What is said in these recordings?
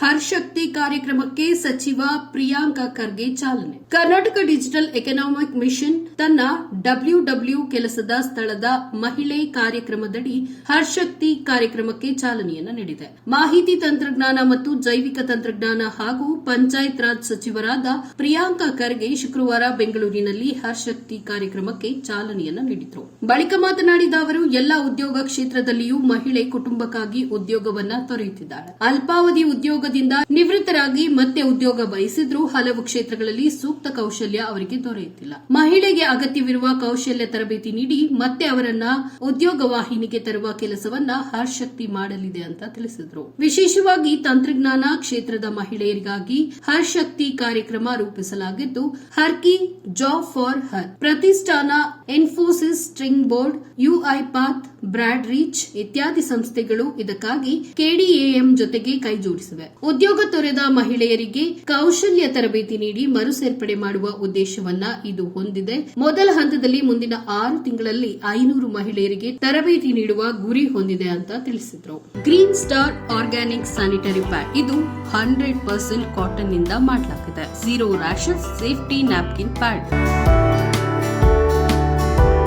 ಹರ್ ಶಕ್ತಿ ಕಾರ್ಯಕ್ರಮಕ್ಕೆ ಸಚಿವ ಪ್ರಿಯಾಂಕ ಖರ್ಗೆ ಚಾಲನೆ. ಕರ್ನಾಟಕ ಡಿಜಿಟಲ್ ಎಕನಾಮಿಕ್ ಮಿಷನ್ ತನ್ನ ಡಬ್ಲ್ಯೂ ಡಬ್ಲ್ಯೂ ಕೆಲಸದ ಸ್ಥಳದ ಮಹಿಳೆ ಕಾರ್ಯಕ್ರಮದಡಿ ಹರ್ಷಕ್ತಿ ಕಾರ್ಯಕ್ರಮಕ್ಕೆ ಚಾಲನೆಯನ್ನು ನೀಡಿದೆ. ಮಾಹಿತಿ ತಂತ್ರಜ್ಞಾನ ಮತ್ತು ಜೈವಿಕ ತಂತ್ರಜ್ಞಾನ ಹಾಗೂ ಪಂಚಾಯತ್ ರಾಜ್ ಸಚಿವರಾದ ಪ್ರಿಯಾಂಕ ಖರ್ಗೆ ಶುಕ್ರವಾರ ಬೆಂಗಳೂರಿನಲ್ಲಿ ಹರ್ಷಕ್ತಿ ಕಾರ್ಯಕ್ರಮಕ್ಕೆ ಚಾಲನೆಯನ್ನು ನೀಡಿದರು. ಬಳಿಕ ಮಾತನಾಡಿದ ಅವರು, ಎಲ್ಲಾ ಉದ್ಯೋಗ ಕ್ಷೇತ್ರದಲ್ಲಿಯೂ ಮಹಿಳೆ ಕುಟುಂಬಕ್ಕಾಗಿ ಉದ್ಯೋಗವನ್ನ ತೊರೆಯುತ್ತಿದ್ದಾಳೆ ಅಲ್ಪಾವಧಿ ಉದ್ಯೋಗದಿಂದ ನಿವೃತ್ತರಾಗಿ ಮತ್ತೆ ಉದ್ಯೋಗ ಬಯಸಿದ್ರೂ ಹಲವು ಕ್ಷೇತ್ರಗಳಲ್ಲಿ ಸೂಕ್ತ ಕೌಶಲ್ಯ ಅವರಿಗೆ ದೊರೆಯುತ್ತಿಲ್ಲ. ಮಹಿಳೆಗೆ ಅಗತ್ಯವಿರುವ ಕೌಶಲ್ಯ ತರಬೇತಿ ನೀಡಿ ಮತ್ತೆ ಅವರನ್ನ ಉದ್ಯೋಗ ವಾಹಿನಿಗೆ ತರುವ ಕೆಲಸವನ್ನ ಹರ್ಷಕ್ತಿ ಮಾಡಲಿದೆ ಅಂತ ತಿಳಿಸಿದರು. ವಿಶೇಷವಾಗಿ ತಂತ್ರಜ್ಞಾನ ಕ್ಷೇತ್ರದ ಮಹಿಳೆಯರಿಗಾಗಿ ಹರ್ಷಕ್ತಿ ಕಾರ್ಯಕ್ರಮ ರೂಪಿಸಲಾಗಿದ್ದು, ಹರ್ಕಿ ಜಾಬ್ ಫಾರ್ ಹರ್, ಪ್ರತಿಷ್ಠಾನ Infosys springboard, UiPath, broad reach ಇತ್ಯಾದಿ ಸಂಸ್ಥೆಗಳು ಇದಕ್ಕಾಗಿ ಕೆಡಿಎಎಂ ಜೊತೆಗೆ ಕೈಜೋಡಿಸಿವೆ. ಉದ್ಯೋಗ ತೊರೆದ ಮಹಿಳೆಯರಿಗೆ ಕೌಶಲ್ಯ ತರಬೇತಿ ನೀಡಿ ಮರು ಸೇರ್ಪಡೆ ಮಾಡುವ ಉದ್ದೇಶವನ್ನ ಇದು ಹೊಂದಿದೆ. ಮೊದಲ ಹಂತದಲ್ಲಿ ಮುಂದಿನ ಆರು ತಿಂಗಳಲ್ಲಿ ಐನೂರು ಮಹಿಳೆಯರಿಗೆ ತರಬೇತಿ ನೀಡುವ ಗುರಿ ಹೊಂದಿದೆ ಅಂತ ತಿಳಿಸಿದ್ರು. Green star organic sanitary pad ಇದು ಹಂಡ್ರೆಡ್ ಪರ್ಸೆಂಟ್ ಕಾಟನ್ನಿಂದ ಮಾಡಲಾಗಿದೆ. Zero rashes safety napkin pad.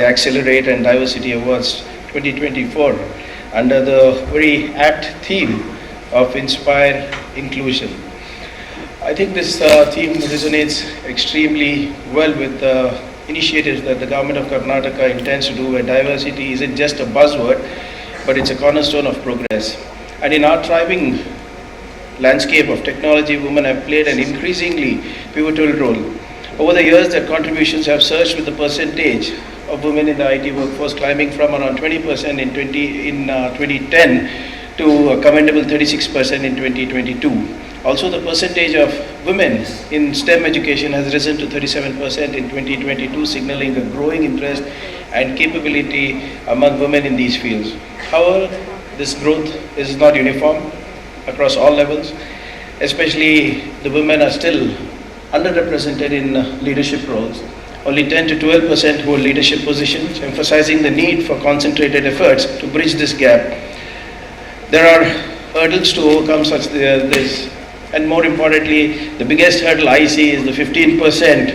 The Accelerate and Diversity Awards 2024 under the very apt theme of Inspire Inclusion. I think this uh, theme resonates extremely well with the initiatives that the government of Karnataka intends to do where diversity isn't just a buzzword but it's a cornerstone of progress. And in our thriving landscape of technology, women have played an increasingly pivotal role. Over the years, their contributions have surged with the percentage of women in the IT workforce climbing from around 20% in, 20, in uh, 2010 to a commendable 36% in 2022. Also, the percentage of women in STEM education has risen to 37% in 2022, signaling a growing interest and capability among women in these fields. However, this growth is not uniform across all levels, especially the women are still underrepresented in leadership roles. Only 10 to 12 percent hold leadership positions, emphasizing the need for concentrated efforts to bridge this gap. There are hurdles to overcome such the- this, and more importantly, the biggest hurdle I see is the 15 percent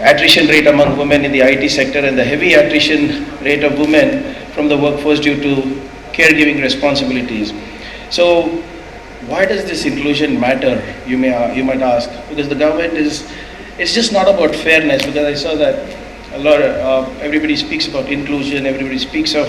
attrition rate among women in the IT sector and the heavy attrition rate of women from the workforce due to caregiving responsibilities. So, why does this inclusion matter? You may you might ask because the government is. It's just not about fairness because I saw that a lot. Of, uh, everybody speaks about inclusion. Everybody speaks of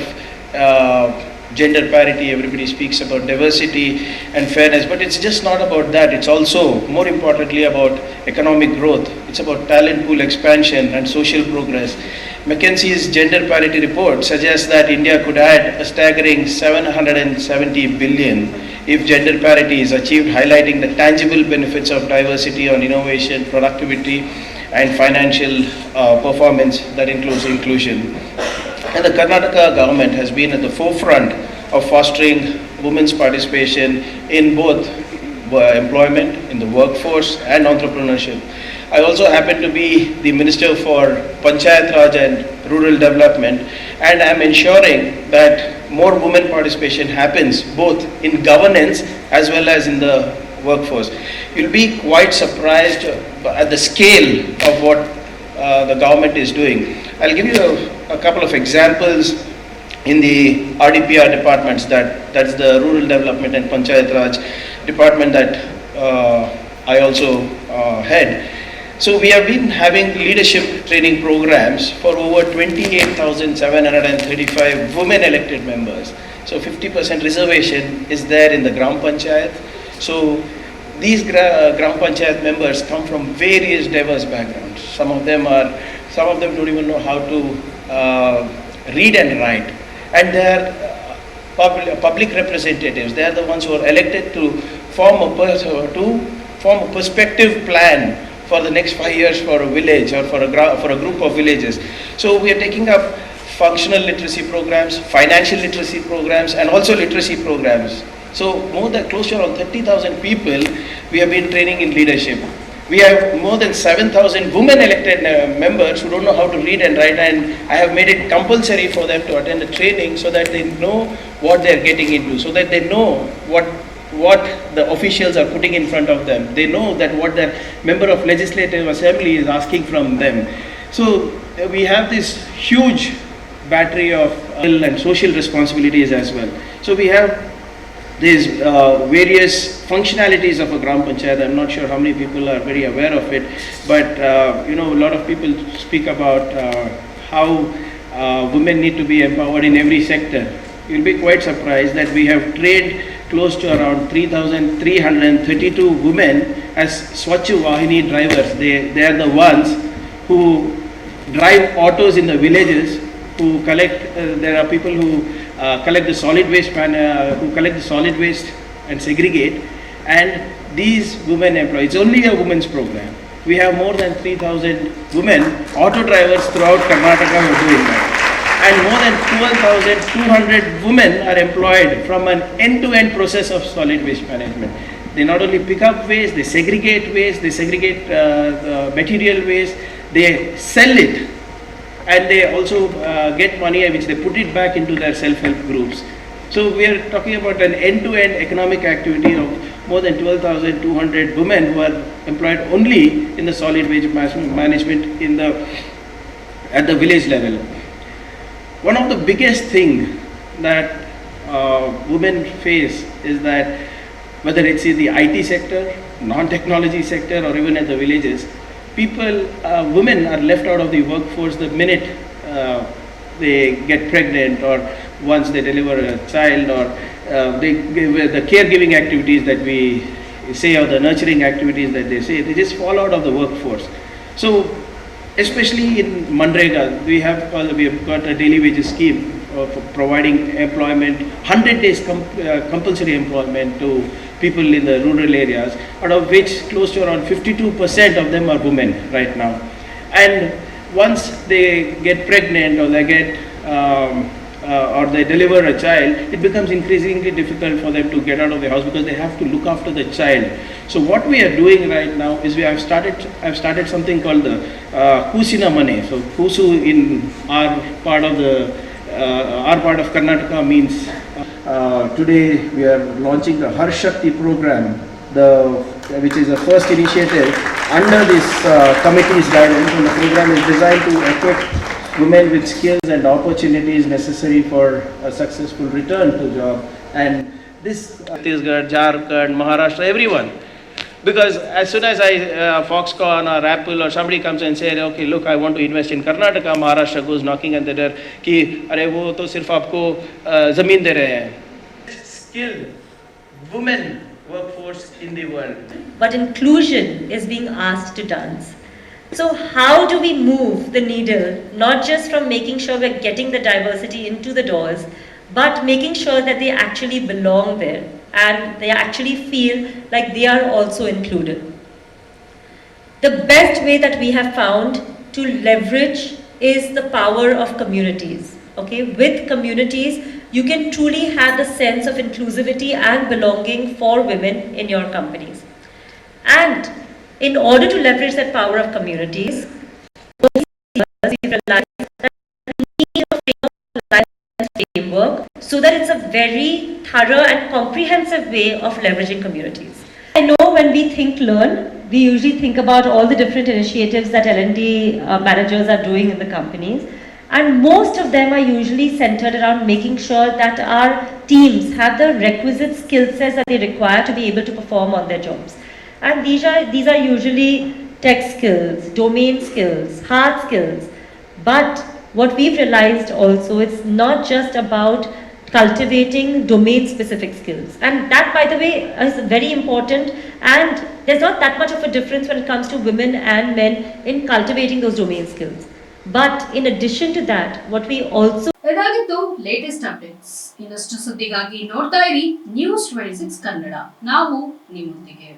uh, gender parity. Everybody speaks about diversity and fairness. But it's just not about that. It's also more importantly about economic growth. It's about talent pool expansion and social progress. McKinsey's gender parity report suggests that India could add a staggering 770 billion if gender parity is achieved, highlighting the tangible benefits of diversity on innovation, productivity, and financial uh, performance that includes inclusion. And the Karnataka government has been at the forefront of fostering women's participation in both employment, in the workforce, and entrepreneurship. I also happen to be the Minister for Panchayat Raj and Rural Development, and I'm ensuring that more women participation happens both in governance as well as in the workforce. You'll be quite surprised at the scale of what uh, the government is doing. I'll give you a, a couple of examples in the RDPR departments that that's the Rural Development and Panchayat Raj department that uh, I also uh, head. So we have been having leadership training programs for over 28,735 women elected members. So 50% reservation is there in the Gram Panchayat. So these gra- uh, Gram Panchayat members come from various diverse backgrounds. Some of them are, some of them don't even know how to uh, read and write. And they are uh, public, public representatives. They are the ones who are elected to form a to form a perspective plan for the next five years for a village or for a for a group of villages. So we are taking up functional literacy programs, financial literacy programs, and also literacy programs. So more than close to around 30,000 people we have been training in leadership. We have more than 7,000 women elected uh, members who don't know how to read and write, and I have made it compulsory for them to attend the training so that they know what they are getting into, so that they know what what the officials are putting in front of them. They know that what the member of legislative assembly is asking from them. So uh, we have this huge battery of uh, and social responsibilities as well. So we have these uh, various functionalities of a gram panchayat. I'm not sure how many people are very aware of it, but uh, you know a lot of people speak about uh, how uh, women need to be empowered in every sector. You'll be quite surprised that we have trained close to around 3,332 women as Swachh Vahini drivers. They, they are the ones who drive autos in the villages, who collect, uh, there are people who collect the solid waste, uh, who collect the solid waste and segregate. And these women employ, it's only a women's program. We have more than 3,000 women auto drivers throughout Karnataka who are doing that and more than 12,200 women are employed from an end-to-end process of solid waste management. They not only pick up waste, they segregate waste, they segregate uh, the material waste, they sell it, and they also uh, get money which they put it back into their self-help groups. So we are talking about an end-to-end economic activity of more than 12,200 women who are employed only in the solid mas- management in the at the village level. One of the biggest thing that uh, women face is that whether it's in the IT sector, non-technology sector, or even at the villages, people, uh, women are left out of the workforce the minute uh, they get pregnant or once they deliver a child or uh, they give the caregiving activities that we say or the nurturing activities that they say, they just fall out of the workforce. So especially in Manrega, we have we have got a daily wages scheme of providing employment, 100 days com- uh, compulsory employment to people in the rural areas, out of which close to around 52% of them are women right now. And once they get pregnant or they get um, uh, or they deliver a child, it becomes increasingly difficult for them to get out of the house because they have to look after the child. So what we are doing right now is we have started. I've started something called the uh, Kusina Money. So Kusu in our part of the uh, our part of Karnataka means. Uh, today we are launching the Har Shakti program, the which is the first initiative under this uh, committee's guidance. And the program is designed to equip women with skills and opportunities necessary for a successful return to job. And this Chhattisgarh, Jharkhand, Maharashtra, everyone. Because as soon as I, uh, Foxconn or Apple or somebody comes and say, okay, look, I want to invest in Karnataka, Maharashtra goes knocking at the door कि अरे वो तो सिर्फ आपको uh, जमीन दे रहे हैं. Skilled women workforce in the world. but inclusion is being asked to dance. So, how do we move the needle not just from making sure we're getting the diversity into the doors, but making sure that they actually belong there And they actually feel like they are also included? The best way that we have found to leverage is the power of communities. Okay, with communities, you can truly have the sense of inclusivity and belonging for women in your companies. And in order to leverage that power of communities, we realize so that it's a very thorough and comprehensive way of leveraging communities. I know when we think learn, we usually think about all the different initiatives that L&D uh, managers are doing in the companies. And most of them are usually centered around making sure that our teams have the requisite skill sets that they require to be able to perform on their jobs. And these are, these are usually tech skills, domain skills, hard skills. But what we've realized also, it's not just about cultivating domain specific skills. And that, by the way, is very important. And there's not that much of a difference when it comes to women and men in cultivating those domain skills. But in addition to that, what we also ಇದಾಗಿತ್ತು latest updates ಇನ್ನಷ್ಟು ಸುದ್ದಿಗಾಗಿ ನೋಡ್ತಾ ಇರಿ news twenty six Kannada ನಾವು ನಿಮ್ಮೊಂದಿಗೆ